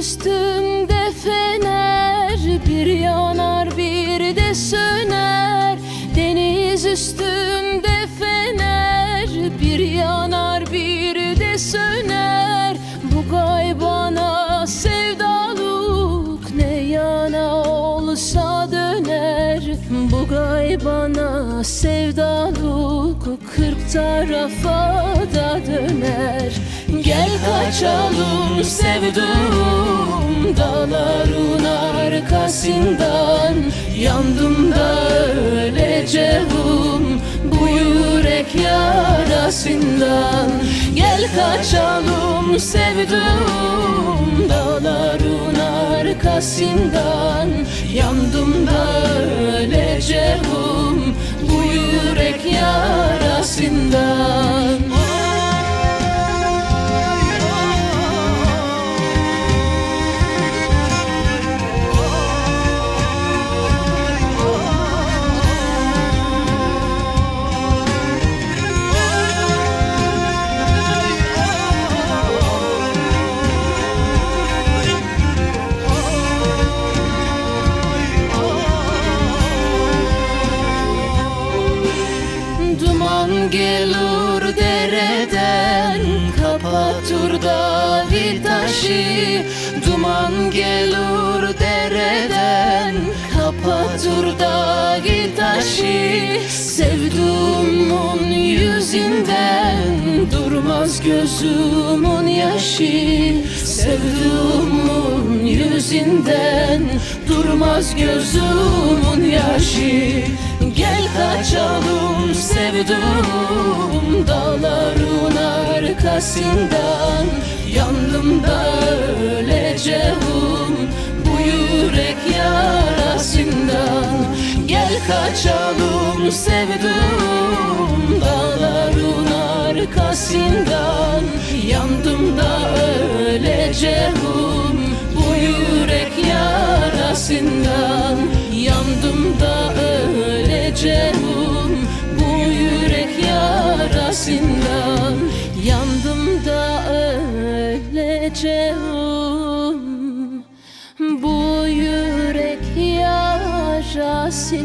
üstümde fener Bir yanar bir de söner. Deniz üstünde fener Bir yanar bir de söner. Bu gaybana sevdalık Ne yana olsa döner. Bu gaybana sevdalık Kırk tarafa da döner Gel kaçalım sevdum Dağların arkasından. Yandım da öleceğim Bu yürek yarasından. Gel kaçalım sevdum Dağların arkasından. Yandım da öleceğim Duman gelur dereden Kapatır davi taşı. Duman gelur dereden Kapatır davi taşı. Sevduğumun yüzünden Durmaz gözümün yaşı. Sevduğumun yüzünden Durmaz gözümün yaşı Gel kaçalım sevdum Dağların arkasından. Yandım da öleceğim Bu yürek yarasından. Gel kaçalım sevdum Dağların arkasından. Yandım da öleceğim öleceğim um, Bu yürek yarasından